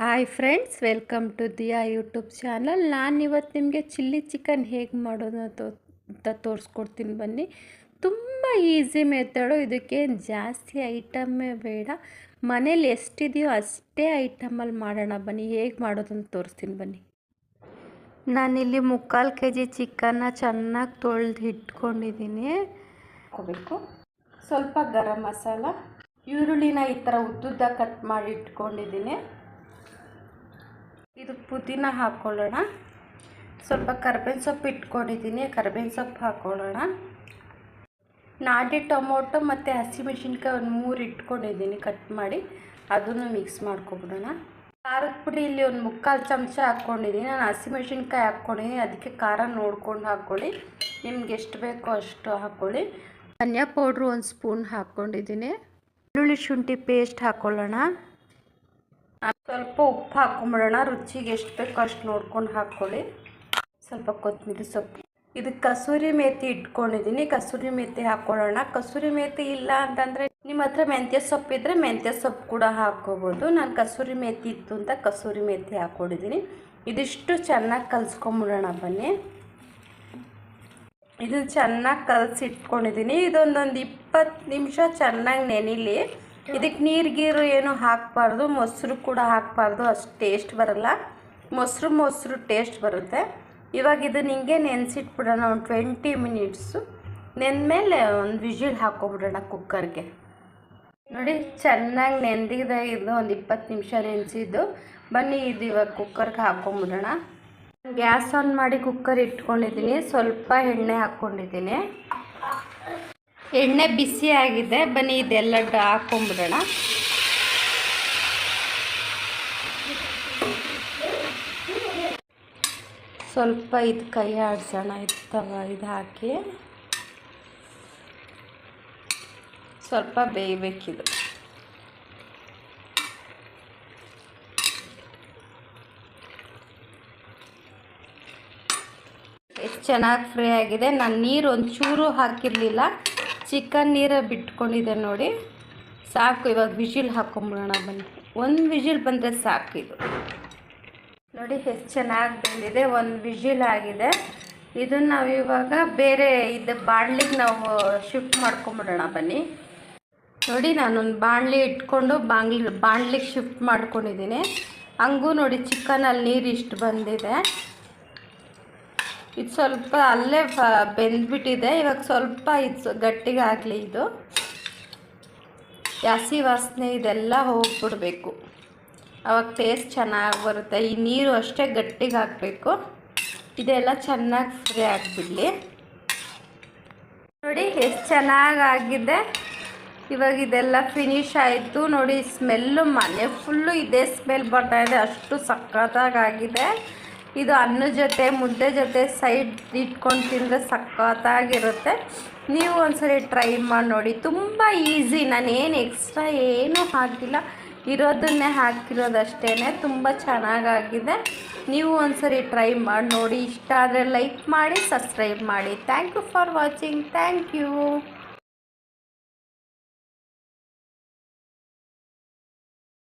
Hi friends welcome to the YouTube channel ನಾನು ಇವತ್ತು ನಿಮಗೆ ಚಿಲ್ಲಿ ಚಿಕನ್ ಹೇಗೆ ಮಾಡೋದು ಅಂತ ತೋರಿಸ್ಕೊಡ್ತೀನಿ ಬನ್ನಿ. ತುಂಬ ಈಸಿ ಮೆಥಡು ಇದಕ್ಕೇನು ಜಾಸ್ತಿ ಐಟಮ್ಮೇ ಬೇಡ. ಮನೇಲಿ ಎಷ್ಟಿದೆಯೋ ಅಷ್ಟೇ ಐಟಮಲ್ಲಿ ಮಾಡೋಣ ಬನ್ನಿ. ಹೇಗೆ ಮಾಡೋದು ಅಂತ ತೋರಿಸ್ತೀನಿ ಬನ್ನಿ. ನಾನಿಲ್ಲಿ ಮುಕ್ಕಾಲು ಕೆ ಜಿ ಚಿಕನ್ನ ಚೆನ್ನಾಗಿ ತೊಳೆದು ಇಟ್ಕೊಂಡಿದ್ದೀನಿ. ಹಾಕೋಬೇಕು ಸ್ವಲ್ಪ ಗರಂ ಮಸಾಲ, ಈರುಳ್ಳಿನ ಈ ಥರ ಉದ್ದುದ್ದ ಕಟ್ ಮಾಡಿ ಇಟ್ಕೊಂಡಿದ್ದೀನಿ. ಇದು ಪುದೀನ ಹಾಕ್ಕೊಳ್ಳೋಣ ಸ್ವಲ್ಪ ಕರ್ಬೇವಿನ ಸೊಪ್ಪು ಇಟ್ಕೊಂಡಿದ್ದೀನಿ. ಕರ್ಬೇವಿನ ಸೊಪ್ಪು ಹಾಕ್ಕೊಳ್ಳೋಣ ನಾಟಿ ಟೊಮೊಟೊ ಮತ್ತು ಹಸಿಮೆಣ್ಸಿನ್ಕಾಯಿ ಒಂದು ಮೂರು ಇಟ್ಕೊಂಡಿದ್ದೀನಿ ಕಟ್ ಮಾಡಿ. ಅದನ್ನು ಮಿಕ್ಸ್ ಮಾಡ್ಕೊಬಿಡೋಣ. ಖಾರದ ಪುಡಿ ಇಲ್ಲಿ ಒಂದು ಮುಕ್ಕಾಲು ಚಮಚ ಹಾಕ್ಕೊಂಡಿದ್ದೀನಿ ನಾನು ಹಸಿಮೆಣ್ಸಿನ್ಕಾಯಿ ಹಾಕ್ಕೊಂಡಿದ್ದೀನಿ ಅದಕ್ಕೆ ಖಾರ ನೋಡ್ಕೊಂಡು ಹಾಕ್ಕೊಳ್ಳಿ ನಿಮ್ಗೆ ಎಷ್ಟು ಬೇಕೋ ಅಷ್ಟು ಹಾಕ್ಕೊಳ್ಳಿ ಧನಿಯಾ ಪೌಡ್ರು ಒಂದು ಸ್ಪೂನ್ ಹಾಕ್ಕೊಂಡಿದ್ದೀನಿ ಬೆಳ್ಳುಳ್ಳಿ ಶುಂಠಿ ಪೇಸ್ಟ್ ಹಾಕ್ಕೊಳ್ಳೋಣ ಸ್ವಲ್ಪ ಉಪ್ಪು ಹಾಕ್ಕೊಂಬಿಡೋಣ ರುಚಿಗೆ ಎಷ್ಟು ಬೇಕೋ ಅಷ್ಟು ನೋಡ್ಕೊಂಡು ಹಾಕ್ಕೊಳ್ಳಿ. ಸ್ವಲ್ಪ ಕೊತ್ತಂಬರಿ ಸೊಪ್ಪು. ಇದು ಕಸೂರಿ ಮೇಥಿ ಇಟ್ಕೊಂಡಿದ್ದೀನಿ. ಕಸೂರಿ ಮೇಥಿ ಹಾಕ್ಕೊಳ್ಳೋಣ ಕಸೂರಿ ಮೇಥಿ ಇಲ್ಲ ಅಂತಂದರೆ ನಿಮ್ಮ ಹತ್ರ ಮೆಂತ್ಯ ಸೊಪ್ಪು ಇದ್ದರೆ ಮೆಂತ್ಯ ಸೊಪ್ಪು ಕೂಡ ಹಾಕ್ಕೋಬೋದು. ನಾನು ಕಸೂರಿ ಮೇತಿ ಇತ್ತು ಅಂತ ಕಸೂರಿ ಮೇಥಿ ಹಾಕ್ಕೊಂಡಿದ್ದೀನಿ. ಇದಿಷ್ಟು ಚೆನ್ನಾಗಿ ಕಲಿಸ್ಕೊಂಬಿಡೋಣ ಬನ್ನಿ. ಇದನ್ನು ಚೆನ್ನಾಗಿ ಕಲಸಿ ಇಟ್ಕೊಂಡಿದ್ದೀನಿ ಇದೊಂದೊಂದು ಇಪ್ಪತ್ತು ನಿಮಿಷ ಚೆನ್ನಾಗಿ ನೆನಿಲಿ. ಇದಕ್ಕೆ ನೀರು ಗೀರು ಏನು ಹಾಕಬಾರ್ದು, ಮೊಸರು ಕೂಡ ಹಾಕಬಾರ್ದು, ಅಷ್ಟು ಟೇಸ್ಟ್ ಬರಲ್ಲ. ಮೊಸರು ಮೊಸರು ಟೇಸ್ಟ್ ಬರುತ್ತೆ. ಇವಾಗ ಇದನ್ನ ಹಿಂಗೆ ನೆನೆಸಿಟ್ಬಿಡೋಣ, ಒಂದು ಟ್ವೆಂಟಿ ಮಿನಿಟ್ಸು ಮೇಲೆ ಒಂದು ವಿಜಿಲ್ ಹಾಕ್ಕೊಬಿಡೋಣ ಕುಕ್ಕರ್ಗೆ. ನೋಡಿ, ಚೆನ್ನಾಗಿ ನೆಂದಿದೆ ಇದು, ಒಂದು ಇಪ್ಪತ್ತು ನಿಮಿಷ ನೆನೆಸಿದ್ದು. ಬನ್ನಿ, ಇದು ಇವಾಗ ಕುಕ್ಕರ್ಗೆ ಹಾಕ್ಕೊಂಬಿಡೋಣ. ಗ್ಯಾಸ್ ಆನ್ ಮಾಡಿ ಕುಕ್ಕರ್ ಇಟ್ಕೊಂಡಿದ್ದೀನಿ. ಸ್ವಲ್ಪ ಎಣ್ಣೆ ಹಾಕ್ಕೊಂಡಿದ್ದೀನಿ. ಎಣ್ಣೆ ಬಿಸಿ ಆಗಿದೆ. ಬನ್ನಿ ಇದೆಲ್ಲ ಹಾಕೊಂಬಿಡೋಣ. ಸ್ವಲ್ಪ ಇದು ಕೈ ಆಡಿಸೋಣ ಇತ್ತವ ಇದು ಹಾಕಿ. ಸ್ವಲ್ಪ ಬೇಯಬೇಕಿದು. ಎಷ್ಟು ಚೆನ್ನಾಗಿ ಫ್ರೈ ಆಗಿದೆ. ನಾನು ನೀರು ಒಂಚೂರು ಹಾಕಿರಲಿಲ್ಲ. ಚಿಕನ್ ನೀರ ಬಿಟ್ಕೊಂಡಿದೆ ನೋಡಿ. ಸಾಕು, ಇವಾಗ ವಿಜಿಲ್ ಹಾಕೊಂಬಿಡೋಣ ಬನ್ನಿ. ಒಂದು ವಿಜಿಲ್ ಬಂದರೆ ಸಾಕು ಇದು. ನೋಡಿ, ಎಷ್ಟು ಚೆನ್ನಾಗಿ ಬಂದಿದೆ, ಒಂದು ವಿಜಿಲ್ ಆಗಿದೆ. ಇದನ್ನು ನಾವು ಇವಾಗ ಬೇರೆ ಇದು ಬಾಣಲಿಗೆ ನಾವು ಶಿಫ್ಟ್ ಮಾಡ್ಕೊಂಬಿಡೋಣ ಬನ್ನಿ. ನೋಡಿ, ನಾನೊಂದು ಬಾಣಲಿ ಇಟ್ಕೊಂಡು ಬಾಂಗ್ಲಿ, ಬಾಣಲಿಗೆ ಶಿಫ್ಟ್ ಮಾಡ್ಕೊಂಡಿದ್ದೀನಿ. ಹಂಗೂ ನೋಡಿ, ಚಿಕನಲ್ಲಿ ನೀರು ಇಷ್ಟು ಬಂದಿದೆ. ಇದು ಸ್ವಲ್ಪ ಅಲ್ಲೇ ಬೆಂದ್ಬಿಟ್ಟಿದೆ. ಇವಾಗ ಸ್ವಲ್ಪ ಇದು ಗಟ್ಟಿಗೆ ಆಗಲಿ ಇದು. ಹಸಿ ವಾಸನೆ ಇದೆಲ್ಲ ಹೋಗ್ಬಿಡ್ಬೇಕು. ಅವಾಗ ಟೇಸ್ಟ್ ಚೆನ್ನಾಗಿ ಬರುತ್ತೆ. ಈ ನೀರು ಅಷ್ಟೇ ಗಟ್ಟಿಗೆ ಹಾಕಬೇಕು. ಇದೆಲ್ಲ ಚೆನ್ನಾಗಿ ಫ್ರೈ ಆಗಿಬಿಡಲಿ. ನೋಡಿ ಎಷ್ಟು ಚೆನ್ನಾಗಿ ಆಗಿದೆ. ಇವಾಗ ಇದೆಲ್ಲ ಫಿನಿಶ್ ಆಯಿತು. ನೋಡಿ ಸ್ಮೆಲ್ಲು ಮನೆ ಫುಲ್ಲು ಇದೇ. ಸ್ಮೆಲ್ ಬರ್ತಾಯಿದೆ ಅಷ್ಟು ಸಖತ್ತಾಗಿದೆ ಇದು ಅನ್ನ ಜೊತೆ, ಮುದ್ದೆ ಜೊತೆ ಸೈಡ್ ಇಟ್ಕೊಂಡು ತಿಂದರೆ ಸಖತ್ತಾಗಿರುತ್ತೆ. ನೀವು ಒಂದ್ಸರಿ ಟ್ರೈ ಮಾಡಿ ನೋಡಿ. ತುಂಬ ಈಸಿ ನಾನೇನು ಎಕ್ಸ್ಟ್ರಾ ಏನೂ ಹಾಕಿಲ್ಲ. ಇರೋದನ್ನೇ ಹಾಕಿರೋದಷ್ಟೇ ತುಂಬ ಚೆನ್ನಾಗಾಗಿದೆ. ನೀವು ಒಂದ್ಸರಿ ಟ್ರೈ ಮಾಡಿ ನೋಡಿ. ಇಷ್ಟ ಆದರೆ ಲೈಕ್ ಮಾಡಿ ಸಬ್ಸ್ಕ್ರೈಬ್ ಮಾಡಿ. Thank you for watching thank you